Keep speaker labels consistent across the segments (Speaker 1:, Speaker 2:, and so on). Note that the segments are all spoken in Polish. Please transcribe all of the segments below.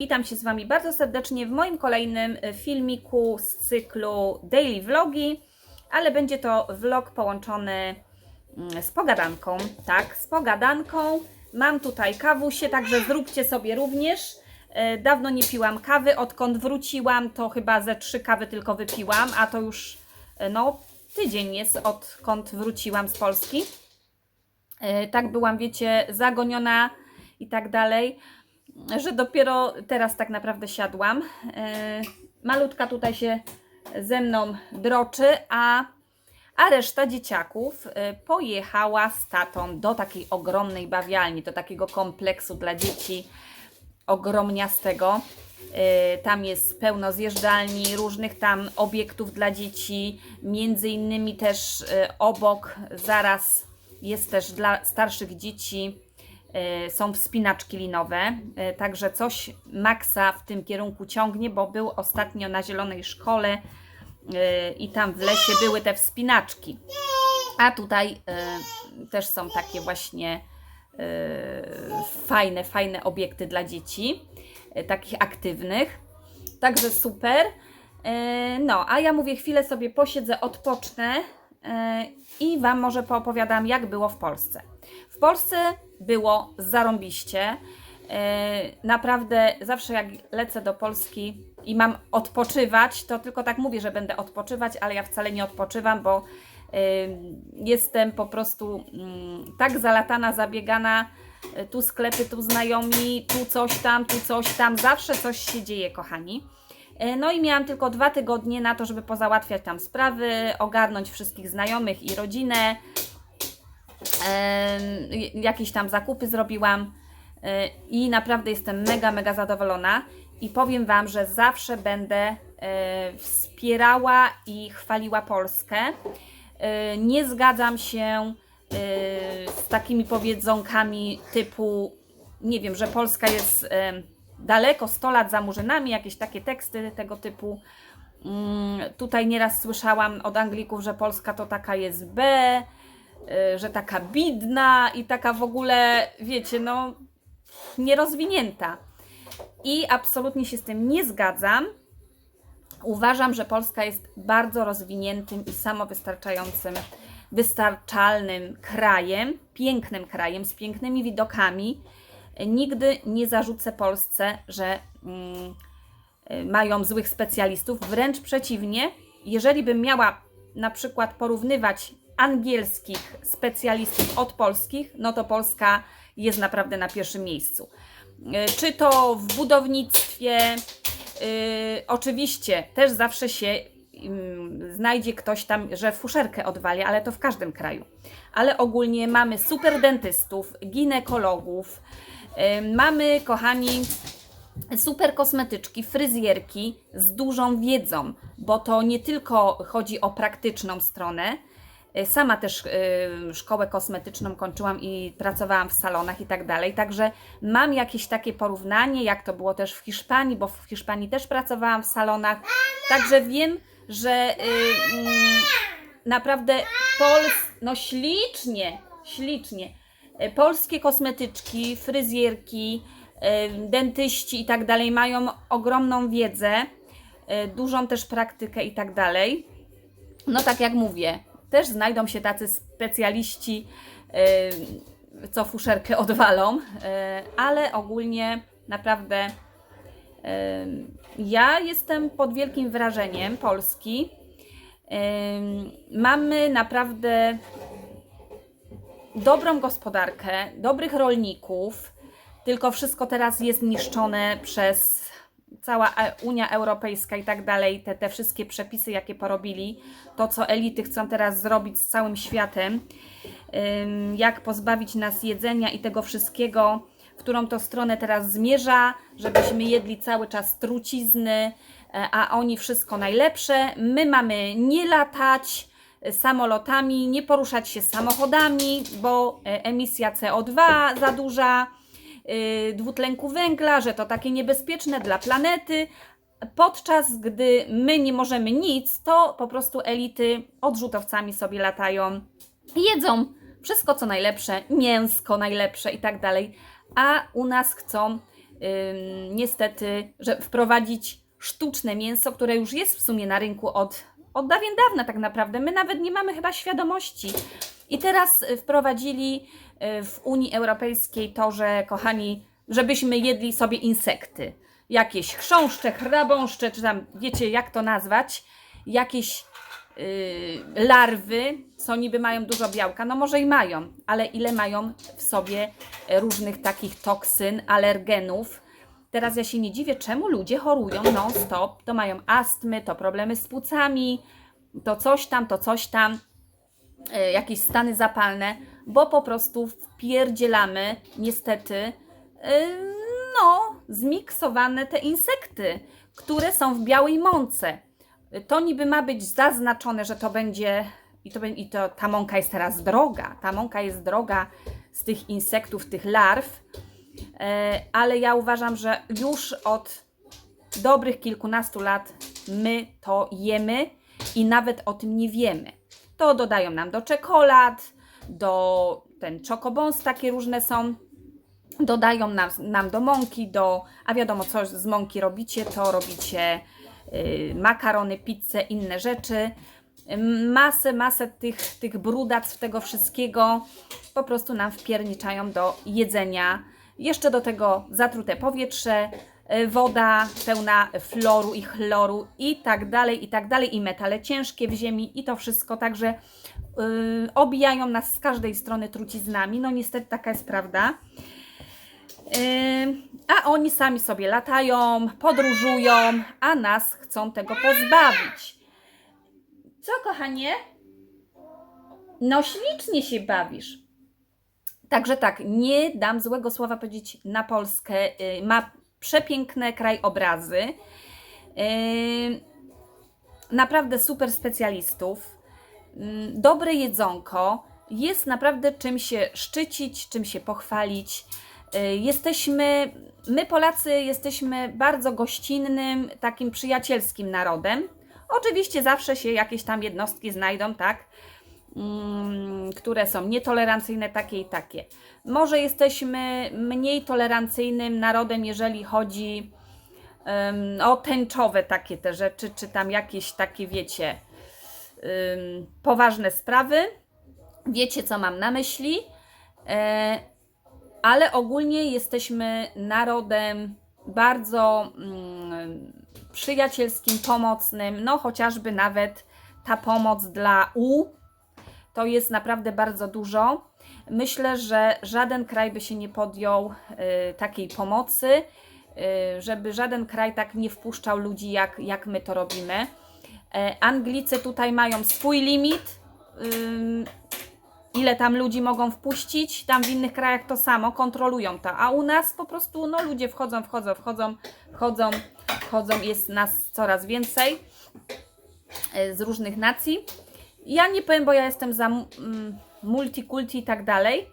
Speaker 1: Witam się z Wami bardzo serdecznie w moim kolejnym e, filmiku z cyklu Daily Vlogi, ale będzie to vlog połączony mm, z pogadanką. Tak, z pogadanką. Mam tutaj kawusie, także zróbcie sobie również. E, Dawno nie piłam kawy, odkąd wróciłam, to chyba ze trzy kawy tylko wypiłam, a to już e, no, tydzień jest, odkąd wróciłam z Polski. Tak byłam, wiecie, zagoniona i tak dalej że dopiero teraz tak naprawdę siadłam. E, Malutka tutaj się ze mną droczy, a, a reszta dzieciaków e, pojechała z tatą do takiej ogromnej bawialni, do takiego kompleksu dla dzieci ogromniastego. E, Tam jest pełno zjeżdżalni, różnych tam obiektów dla dzieci, między innymi też obok zaraz jest też dla starszych dzieci są wspinaczki linowe, e, także coś Maxa w tym kierunku ciągnie, bo był ostatnio na Zielonej Szkole e, i tam w lesie były te wspinaczki. A tutaj też są takie właśnie fajne, fajne obiekty dla dzieci, takich aktywnych. Także super. No, a ja mówię, chwilę sobie posiedzę, odpocznę i Wam może poopowiadam, jak było w Polsce. W Polsce było zarąbiście. E, Naprawdę zawsze jak lecę do Polski i mam odpoczywać, to tylko tak mówię, że będę odpoczywać, ale ja wcale nie odpoczywam, bo e, jestem po prostu mm, tak zalatana, zabiegana. e, Tu sklepy, tu znajomi, tu coś tam, tu coś tam. Zawsze coś się dzieje, kochani. No i miałam tylko dwa tygodnie na to, żeby pozałatwiać tam sprawy, ogarnąć wszystkich znajomych i rodzinę. Jakieś tam zakupy zrobiłam e, i naprawdę jestem mega, mega zadowolona. I powiem Wam, że zawsze będę e, wspierała i chwaliła Polskę. E, Nie zgadzam się z takimi powiedzonkami typu, nie wiem, że Polska jest daleko 100 lat za murzynami, jakieś takie teksty tego typu. Mm, Tutaj nieraz słyszałam od Anglików, że Polska to taka jest B, że taka bidna i taka w ogóle, wiecie, no nierozwinięta. I absolutnie się z tym nie zgadzam. Uważam, że Polska jest bardzo rozwiniętym i samowystarczającym, wystarczalnym krajem, pięknym krajem, z pięknymi widokami. Nigdy nie zarzucę Polsce, że mm, y, mają złych specjalistów. Wręcz przeciwnie, jeżeli bym miała na przykład porównywać angielskich specjalistów od polskich, no to Polska jest naprawdę na pierwszym miejscu. Y, Czy to w budownictwie, y, oczywiście też zawsze się ym, znajdzie ktoś tam, że fuszerkę odwali, ale to w każdym kraju. Ale ogólnie mamy super dentystów, ginekologów, ym, mamy, kochani, super kosmetyczki, fryzjerki z dużą wiedzą, bo to nie tylko chodzi o praktyczną stronę. Y, Sama też y, szkołę kosmetyczną kończyłam i pracowałam w salonach i tak dalej, także mam jakieś takie porównanie, jak to było też w Hiszpanii, bo w Hiszpanii też pracowałam w salonach, także wiem, że y, mm, naprawdę Pols, no ślicznie, ślicznie. Polskie kosmetyczki, fryzjerki, dentyści i tak dalej mają ogromną wiedzę, dużą też praktykę i tak dalej. No tak jak mówię, też znajdą się tacy specjaliści, y, co fuszerkę odwalą, y, ale ogólnie naprawdę y, ja jestem pod wielkim wrażeniem Polski. Mamy naprawdę dobrą gospodarkę, dobrych rolników, tylko wszystko teraz jest niszczone przez cała E- Unia Europejska i tak dalej, te, te wszystkie przepisy, jakie porobili, to co elity chcą teraz zrobić z całym światem, jak pozbawić nas jedzenia i tego wszystkiego, w którą to stronę teraz zmierza, żebyśmy jedli cały czas trucizny, e, a oni wszystko najlepsze. My mamy nie latać e, samolotami, nie poruszać się samochodami, bo emisja CO2 za duża, dwutlenku węgla, że to takie niebezpieczne dla planety. Podczas gdy my nie możemy nic, to po prostu elity odrzutowcami sobie latają, jedzą wszystko co najlepsze, mięsko najlepsze i tak dalej, a u nas chcą ym, niestety, że wprowadzić sztuczne mięso, które już jest w sumie na rynku od, od dawien dawna tak naprawdę. My nawet nie mamy chyba świadomości. I teraz y, wprowadzili y, w Unii Europejskiej to, że kochani, żebyśmy jedli sobie insekty. Jakieś chrząszcze, chrabąszcze, czy tam wiecie jak to nazwać, jakieś y, larwy, co niby mają dużo białka. No może i mają, ale ile mają w sobie różnych takich toksyn, alergenów. Teraz ja się nie dziwię, czemu ludzie chorują non-stop. To mają astmy, to problemy z płucami, to coś tam, to coś tam, e, jakieś stany zapalne, bo po prostu wpierdzielamy niestety e, no, zmiksowane te insekty, które są w białej mące. To niby ma być zaznaczone, że to będzie i to, i to ta mąka jest teraz droga. Ta mąka jest droga z tych insektów, tych larw, e, ale ja uważam, że już od dobrych kilkunastu lat my to jemy i nawet o tym nie wiemy. To dodają nam do czekolad, do ten czokobons takie różne są. Dodają nam, nam do mąki, do, a wiadomo co z mąki robicie, to robicie y, makarony, pizzę, inne rzeczy. Ym, Masę, masę tych, tych brudactw, tego wszystkiego po prostu nam wpierniczają do jedzenia. Jeszcze do tego zatrute powietrze, y, woda pełna fluoru i chloru i tak dalej, i tak dalej, i metale ciężkie w ziemi i to wszystko, także y, obijają nas z każdej strony truciznami. No niestety taka jest prawda. Ym, A oni sami sobie latają, podróżują, a nas chcą tego pozbawić. Co, kochanie? No, ślicznie się bawisz. Także tak, nie dam złego słowa powiedzieć na Polskę. Y, Ma przepiękne krajobrazy. Ym, Naprawdę super specjalistów. Ym, Dobre jedzonko. Jest naprawdę czym się szczycić, czym się pochwalić. Y, Jesteśmy, my Polacy jesteśmy bardzo gościnnym, takim przyjacielskim narodem. Oczywiście zawsze się jakieś tam jednostki znajdą, tak? Mm, które są nietolerancyjne, takie i takie. Może jesteśmy mniej tolerancyjnym narodem, jeżeli chodzi em, o tęczowe takie te rzeczy, czy tam jakieś takie, wiecie, em, poważne sprawy. Wiecie, co mam na myśli. E, ale ogólnie jesteśmy narodem bardzo mm, przyjacielskim, pomocnym, no chociażby nawet ta pomoc dla U to jest naprawdę bardzo dużo. Myślę, że żaden kraj by się nie podjął y, takiej pomocy, y, żeby żaden kraj tak nie wpuszczał ludzi, jak, jak my to robimy. E, Anglicy tutaj mają swój limit. ile tam ludzi mogą wpuścić, tam w innych krajach to samo, kontrolują to, a u nas po prostu no ludzie wchodzą, wchodzą, wchodzą, wchodzą, wchodzą, jest nas coraz więcej e, z różnych nacji. Ja nie powiem, bo ja jestem za mm, multikulti i tak dalej,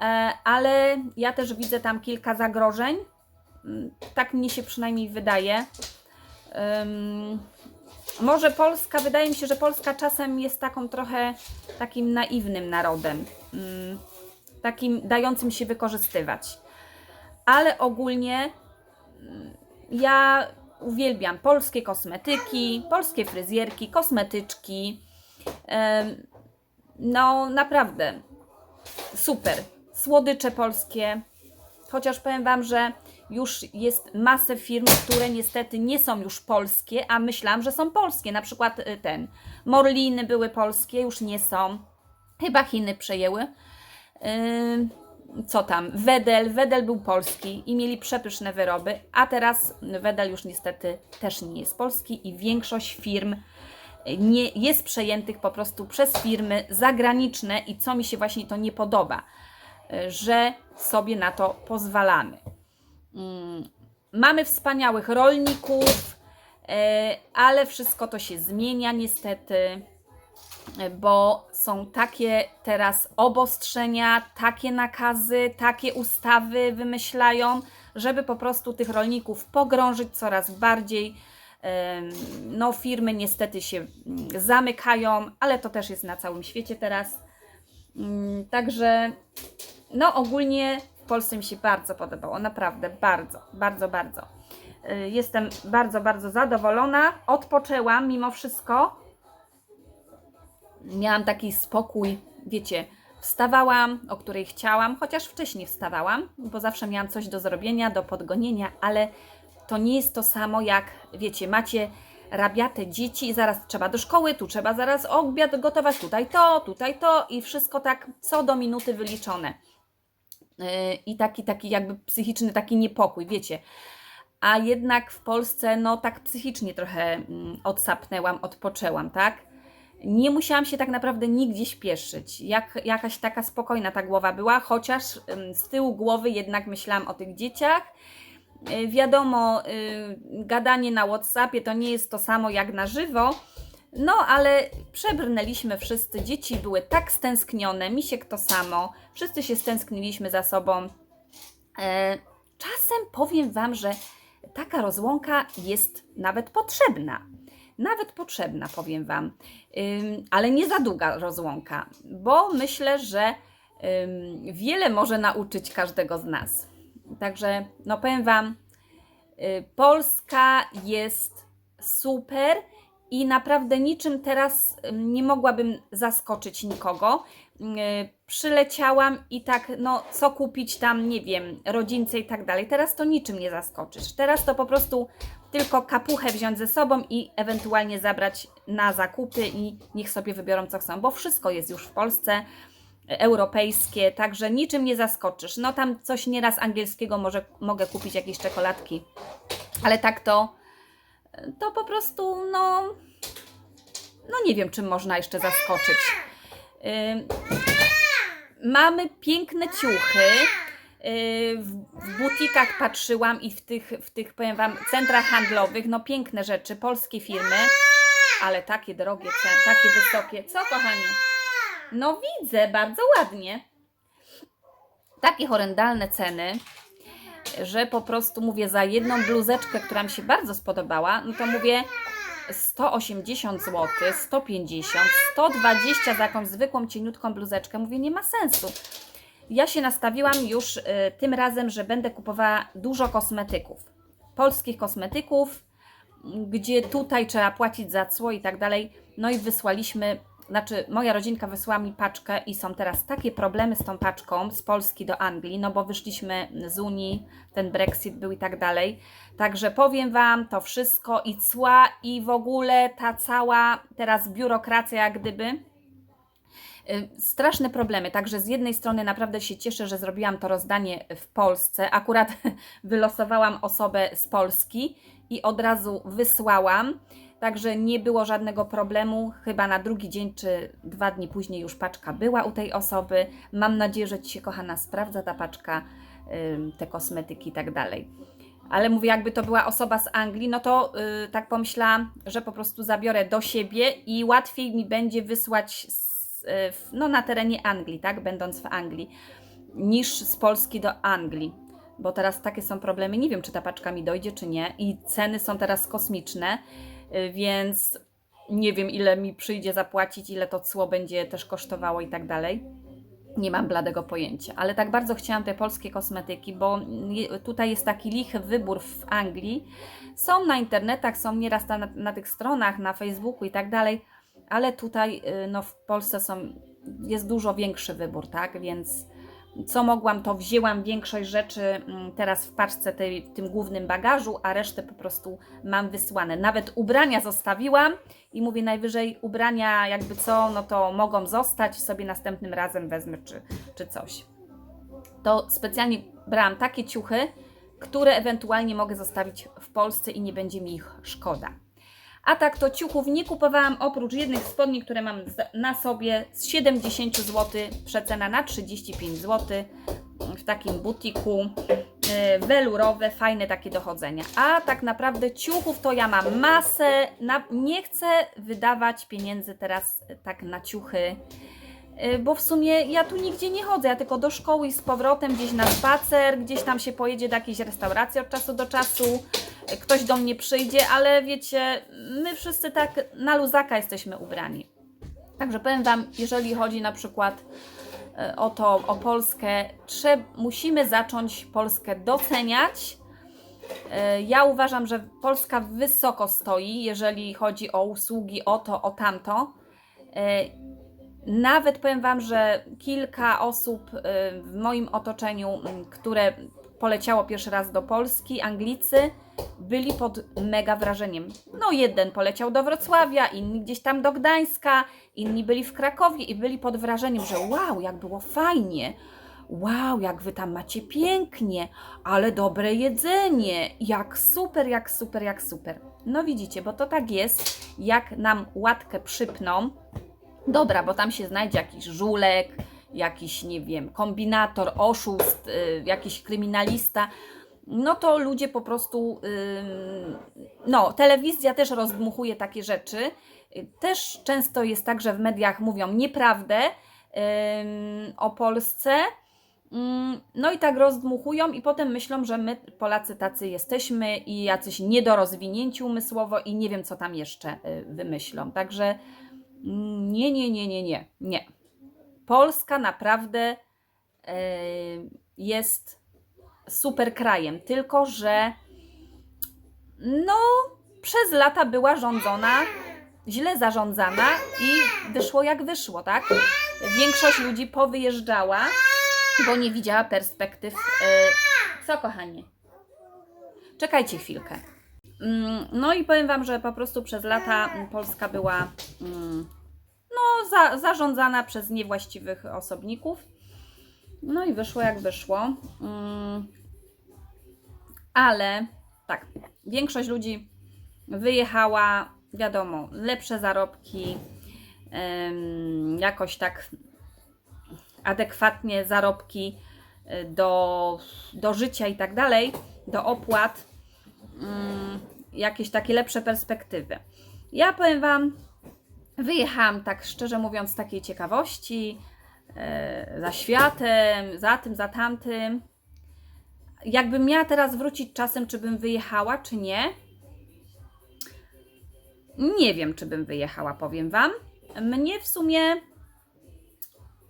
Speaker 1: e, ale ja też widzę tam kilka zagrożeń, Mm, tak mnie się przynajmniej wydaje. Może Polska, wydaje mi się, że Polska czasem jest taką trochę takim naiwnym narodem, mm, takim dającym się wykorzystywać. Ale ogólnie ja uwielbiam polskie kosmetyki, polskie fryzjerki, kosmetyczki. No, naprawdę super. Słodycze polskie. Chociaż powiem Wam, że już jest masę firm, które niestety nie są już polskie, a myślałam, że są polskie. Na przykład y, ten Morliny były polskie, już nie są. Chyba Chiny przejęły. Co tam? Wedel. Wedel był polski i mieli przepyszne wyroby, a teraz Wedel już niestety też nie jest polski i większość firm nie jest przejętych po prostu przez firmy zagraniczne i co mi się właśnie to nie podoba, y, że sobie na to pozwalamy. Mm, Mamy wspaniałych rolników, e, ale wszystko to się zmienia niestety, e, bo są takie teraz obostrzenia, takie nakazy, takie ustawy wymyślają, żeby po prostu tych rolników pogrążyć coraz bardziej. No, firmy niestety się mm, zamykają, ale to też jest na całym świecie teraz. Mm, Także, no, ogólnie Polsce mi się bardzo podobało, naprawdę, bardzo, bardzo, bardzo. Y, Jestem bardzo, bardzo zadowolona. Odpoczęłam mimo wszystko. Miałam taki spokój, wiecie, wstawałam, o której chciałam, chociaż wcześniej wstawałam, bo zawsze miałam coś do zrobienia, do podgonienia, ale to nie jest to samo jak, wiecie, macie rabiate dzieci i zaraz trzeba do szkoły, tu trzeba zaraz obiad gotować, tutaj to, tutaj to i wszystko tak co do minuty wyliczone. Yy, I taki, taki jakby psychiczny taki niepokój, wiecie. A jednak w Polsce, no tak psychicznie trochę mm, odsapnęłam, odpoczęłam, tak? Nie musiałam się tak naprawdę nigdzie śpieszyć. Jak, jakaś taka spokojna ta głowa była, chociaż ym, z tyłu głowy jednak myślałam o tych dzieciach. Y, Wiadomo, y, gadanie na WhatsAppie to nie jest to samo jak na żywo, no ale przebrnęliśmy wszyscy. Dzieci były tak stęsknione, misiek to samo. Wszyscy się stęskniliśmy za sobą. E, Czasem powiem Wam, że taka rozłąka jest nawet potrzebna. Nawet potrzebna, powiem Wam. Ale nie za długa rozłąka, bo myślę, że wiele może nauczyć każdego z nas. Także, no powiem Wam, y, Polska jest super i naprawdę niczym teraz nie mogłabym zaskoczyć nikogo. Y, Przyleciałam i tak, no co kupić tam, nie wiem, rodzince i tak dalej. Teraz to niczym nie zaskoczysz. Teraz to po prostu tylko kapuchę wziąć ze sobą i ewentualnie zabrać na zakupy i niech sobie wybiorą co chcą, bo wszystko jest już w Polsce europejskie, także niczym nie zaskoczysz. No tam coś nieraz angielskiego może mogę kupić jakieś czekoladki, ale tak to to po prostu no no nie wiem czym można jeszcze zaskoczyć. Ym, mamy piękne ciuchy. Yy, W, butikach patrzyłam i w tych, w tych, powiem Wam, centrach handlowych, no piękne rzeczy, polskie firmy, ale takie drogie, takie wysokie. Co, kochanie? No widzę, bardzo ładnie. Takie horrendalne ceny, że po prostu mówię za jedną bluzeczkę, która mi się bardzo spodobała, no to mówię 180 zł, 150, 120 za jakąś zwykłą, cieniutką bluzeczkę. Mówię, nie ma sensu. Ja się nastawiłam już y, tym razem, że będę kupowała dużo kosmetyków. Polskich kosmetyków, gdzie tutaj trzeba płacić za cło i tak dalej. No i wysłaliśmy, znaczy moja rodzinka wysłała mi paczkę i są teraz takie problemy z tą paczką z Polski do Anglii, no bo wyszliśmy z Unii, ten Brexit był i tak dalej. Także powiem Wam, to wszystko i cła i w ogóle ta cała teraz biurokracja jak gdyby. Y, Straszne problemy, także z jednej strony naprawdę się cieszę, że zrobiłam to rozdanie w Polsce. Akurat wylosowałam osobę z Polski i od razu wysłałam, także nie było żadnego problemu. Chyba na drugi dzień czy dwa dni później już paczka była u tej osoby. Mam nadzieję, że Ci się, kochana, sprawdza ta paczka, te kosmetyki i tak dalej. Ale mówię, jakby to była osoba z Anglii, no to yy, tak pomyślałam, że po prostu zabiorę do siebie i łatwiej mi będzie wysłać z, yy, no, na terenie Anglii, tak, będąc w Anglii, niż z Polski do Anglii. Bo teraz takie są problemy. Nie wiem, czy ta paczka mi dojdzie, czy nie. I ceny są teraz kosmiczne, więc nie wiem, ile mi przyjdzie zapłacić, ile to cło będzie też kosztowało i tak dalej. Nie mam bladego pojęcia, ale tak bardzo chciałam te polskie kosmetyki, bo tutaj jest taki lichy wybór w Anglii. Są na internetach, są nieraz na, na tych stronach, na Facebooku i tak dalej, ale tutaj y, no, w Polsce są, jest dużo większy wybór, tak? Więc co mogłam, to wzięłam większość rzeczy mm, teraz w paczce tej, w tym głównym bagażu, a resztę po prostu mam wysłane. Nawet ubrania zostawiłam i mówię najwyżej ubrania jakby co, no to mogą zostać, sobie następnym razem wezmę czy, czy coś. To specjalnie brałam takie ciuchy, które ewentualnie mogę zostawić w Polsce i nie będzie mi ich szkoda. A tak to ciuchów nie kupowałam oprócz jednych spodni, które mam na sobie z 70 zł, przecena na 35 zł w takim butiku. e, Welurowe, fajne takie dochodzenia. A tak naprawdę ciuchów to ja mam masę. Nie chcę wydawać pieniędzy teraz tak na ciuchy. E, Bo w sumie ja tu nigdzie nie chodzę, ja tylko do szkoły i z powrotem gdzieś na spacer, gdzieś tam się pojedzie do jakiejś restauracji od czasu do czasu, e, ktoś do mnie przyjdzie, ale wiecie, my wszyscy tak na luzaka jesteśmy ubrani. Także powiem Wam, jeżeli chodzi na przykład e, o to, o Polskę, musimy zacząć Polskę doceniać. Ja uważam, że Polska wysoko stoi, jeżeli chodzi o usługi, o to, o tamto. Nawet powiem Wam, że kilka osób e, w moim otoczeniu, m, które poleciało pierwszy raz do Polski, Anglicy, byli pod mega wrażeniem. No, jeden poleciał do Wrocławia, inni gdzieś tam do Gdańska, inni byli w Krakowie i byli pod wrażeniem, że wow, jak było fajnie. Wow, jak wy tam macie pięknie, ale dobre jedzenie, jak super, jak super, jak super. No widzicie, bo to tak jest, jak nam łatkę przypną, dobra, bo tam się znajdzie jakiś żulek, jakiś, nie wiem, kombinator, oszust, y, jakiś kryminalista, no to ludzie po prostu, ym, no, telewizja też rozdmuchuje takie rzeczy. Y, Też często jest tak, że w mediach mówią nieprawdę ym, o Polsce. Ym, No i tak rozdmuchują i potem myślą, że my Polacy tacy jesteśmy i jacyś niedorozwinięci umysłowo i nie wiem co tam jeszcze y, wymyślą. Także mm, nie, nie, nie, nie, nie, nie. Polska naprawdę y, jest super krajem, tylko że no przez lata była rządzona, źle zarządzana i wyszło jak wyszło, tak? Większość ludzi powyjeżdżała, bo nie widziała perspektyw. y, Co kochanie? Czekajcie chwilkę. Mm, No i powiem Wam, że po prostu przez lata Polska była mm, no, za, zarządzana przez niewłaściwych osobników. No i wyszło jak wyszło. Mm, Ale tak, większość ludzi wyjechała, wiadomo, lepsze zarobki, jakoś tak adekwatnie zarobki y, do, do życia i tak dalej, do opłat, mm, jakieś takie lepsze perspektywy. Ja powiem Wam, wyjechałam tak szczerze mówiąc z takiej ciekawości, e, za światem, za tym, za tamtym. Jakbym miała teraz wrócić czasem, czy bym wyjechała, czy nie? Nie wiem, czy bym wyjechała, powiem Wam. Mnie w sumie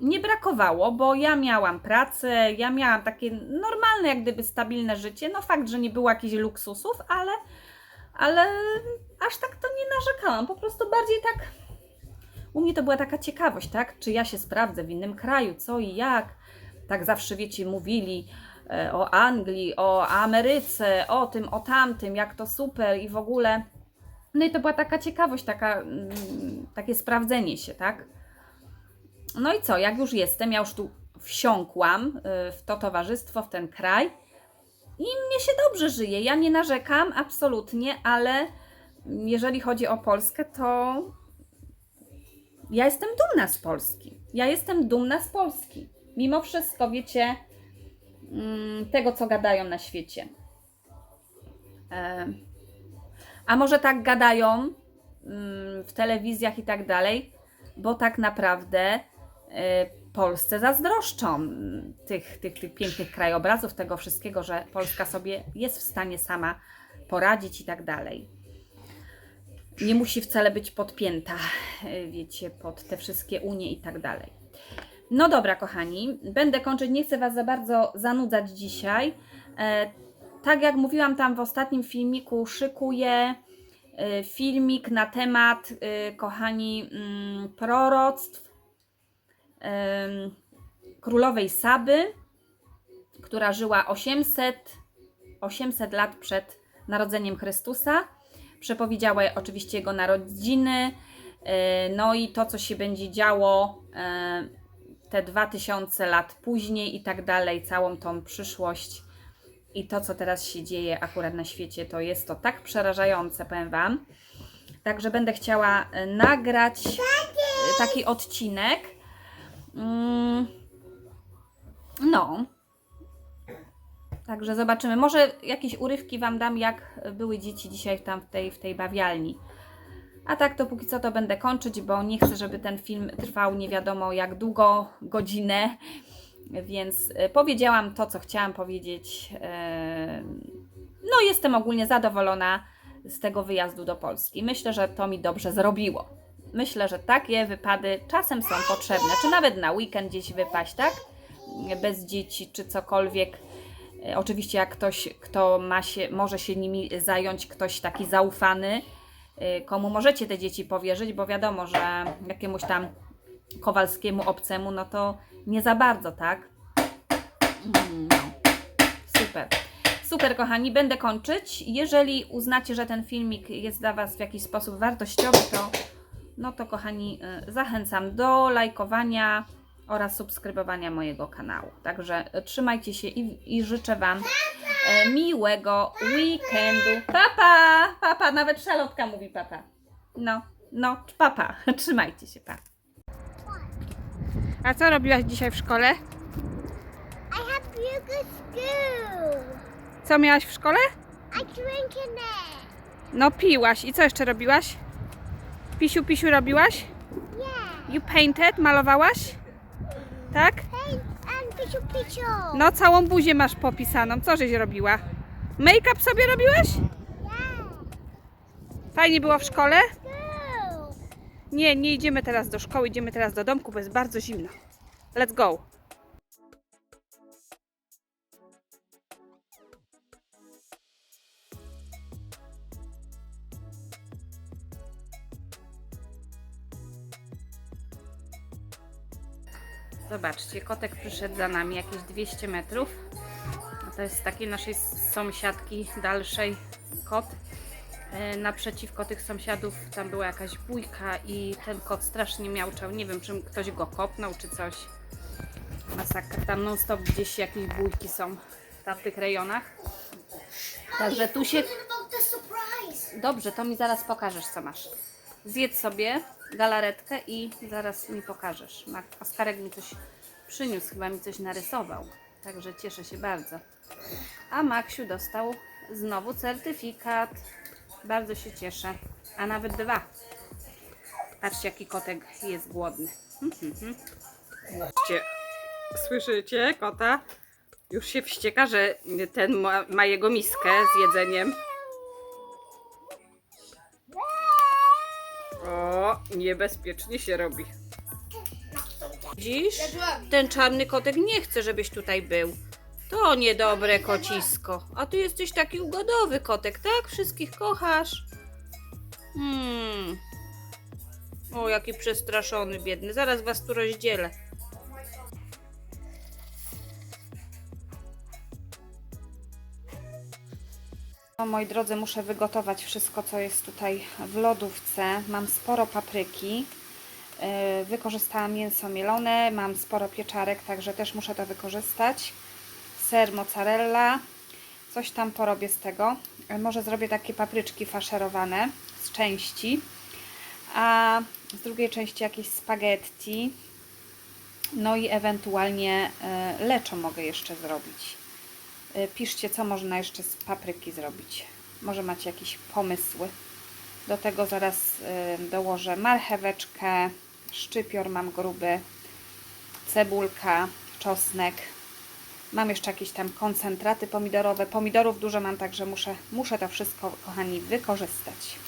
Speaker 1: nie brakowało, bo ja miałam pracę, ja miałam takie normalne, jak gdyby stabilne życie. No fakt, że nie było jakichś luksusów, ale, ale aż tak to nie narzekałam. Po prostu bardziej tak. U mnie to była taka ciekawość, tak? Czy ja się sprawdzę w innym kraju, co i jak. Tak zawsze, wiecie, mówili e, o Anglii, o Ameryce, o tym, o tamtym, jak to super i w ogóle. No i to była taka ciekawość, taka, mm, takie sprawdzenie się, tak? No i co, jak już jestem, ja już tu wsiąkłam y, w to towarzystwo, w ten kraj i mnie się dobrze żyje. Ja nie narzekam absolutnie, ale jeżeli chodzi o Polskę, to ja jestem dumna z Polski. Ja jestem dumna z Polski. Mimo wszystko, wiecie, mm, tego co gadają na świecie. E, A może tak gadają mm, w telewizjach i tak dalej, bo tak naprawdę Polsce zazdroszczą tych, tych, tych pięknych krajobrazów, tego wszystkiego, że Polska sobie jest w stanie sama poradzić i tak dalej. Nie musi wcale być podpięta, e, wiecie, pod te wszystkie unie i tak dalej. No dobra, kochani, będę kończyć, nie chcę Was za bardzo zanudzać dzisiaj. E, tak jak mówiłam tam w ostatnim filmiku, szykuję e, filmik na temat, e, kochani, mm, proroctw królowej Saby, która żyła 800, 800 lat przed narodzeniem Chrystusa. Przepowiedziała oczywiście jego narodziny, e, no i to, co się będzie działo e, te 2000 lat później i tak dalej, całą tą przyszłość i to, co teraz się dzieje akurat na świecie, to jest to tak przerażające, powiem Wam. Także będę chciała e, nagrać taki odcinek. Mm, No. Także zobaczymy. Może jakieś urywki Wam dam, jak były dzieci dzisiaj tam w tej, w tej bawialni. A tak to póki co to będę kończyć, bo nie chcę, żeby ten film trwał nie wiadomo jak długo, godzinę. Więc e, powiedziałam to, co chciałam powiedzieć. E, No, jestem ogólnie zadowolona z tego wyjazdu do Polski. Myślę, że to mi dobrze zrobiło. Myślę, że takie wypady czasem są potrzebne, czy nawet na weekend gdzieś wypaść, tak? Bez dzieci, czy cokolwiek. E, Oczywiście jak ktoś, kto ma się, może się nimi zająć, ktoś taki zaufany, y, komu możecie te dzieci powierzyć, bo wiadomo, że jakiemuś tam Kowalskiemu obcemu, no to nie za bardzo, tak? Mm, No. Super. Super, kochani, będę kończyć. Jeżeli uznacie, że ten filmik jest dla Was w jakiś sposób wartościowy, to no to kochani, y, zachęcam do lajkowania oraz subskrybowania mojego kanału. Także trzymajcie się i, i życzę Wam e, miłego weekendu. Papa! Papa, nawet szalotka mówi papa. No, no, papa. Trzymajcie się, pa. A co robiłaś dzisiaj w szkole?
Speaker 2: I have yoga school.
Speaker 1: Co miałaś w szkole?
Speaker 2: I drink in it.
Speaker 1: No piłaś. I co jeszcze robiłaś? Pisiu, pisiu robiłaś?
Speaker 2: Yeah.
Speaker 1: You painted? Malowałaś? Tak?
Speaker 2: Hey, and pichu pichu.
Speaker 1: No całą buzię masz popisaną. Co żeś robiła? Make-up sobie robiłeś?
Speaker 2: Yeah.
Speaker 1: Fajnie było w szkole? Nie, nie idziemy teraz do szkoły, idziemy teraz do domku, bo jest bardzo zimno. Let's go. Zobaczcie, kotek przyszedł za nami jakieś 200 metrów. A to jest z takiej naszej sąsiadki dalszej kot. E, Naprzeciwko tych sąsiadów tam była jakaś bójka i ten kot strasznie miauczał. Nie wiem, czy ktoś go kopnął, czy coś. Masakra. Tam non stop gdzieś jakieś bójki są w tamtych rejonach. Także tu się... Dobrze, to mi zaraz pokażesz, co masz. Zjedz sobie galaretkę i zaraz mi pokażesz. Oskarek mi coś przyniósł, chyba mi coś narysował. Także cieszę się bardzo. A Maksiu dostał znowu certyfikat. Bardzo się cieszę. A nawet dwa. Patrzcie, jaki kotek jest głodny. Mhm. Słyszycie, słyszycie kota? Już się wścieka, że ten ma, ma jego miskę z jedzeniem. Niebezpiecznie się robi. Widzisz? Ten czarny kotek nie chce, żebyś tutaj był. To niedobre kocisko. A ty jesteś taki ugodowy kotek, tak? Wszystkich kochasz. Hmm. O, jaki przestraszony, biedny. Zaraz was tu rozdzielę. Moi drodzy, muszę wygotować wszystko, co jest tutaj w lodówce. Mam sporo papryki. Yy, Wykorzystałam mięso mielone, mam sporo pieczarek, także też muszę to wykorzystać. Ser mozzarella, coś tam porobię z tego. Yy, Może zrobię takie papryczki faszerowane z części, a z drugiej części jakieś spaghetti. No i ewentualnie yy, leczo mogę jeszcze zrobić. Y, Piszcie, co można jeszcze z papryki zrobić. Może macie jakieś pomysły. Do tego zaraz y, dołożę marcheweczkę, szczypior mam gruby, cebulka, czosnek. Mam jeszcze jakieś tam koncentraty pomidorowe. Pomidorów dużo mam, także muszę, muszę to wszystko, kochani, wykorzystać.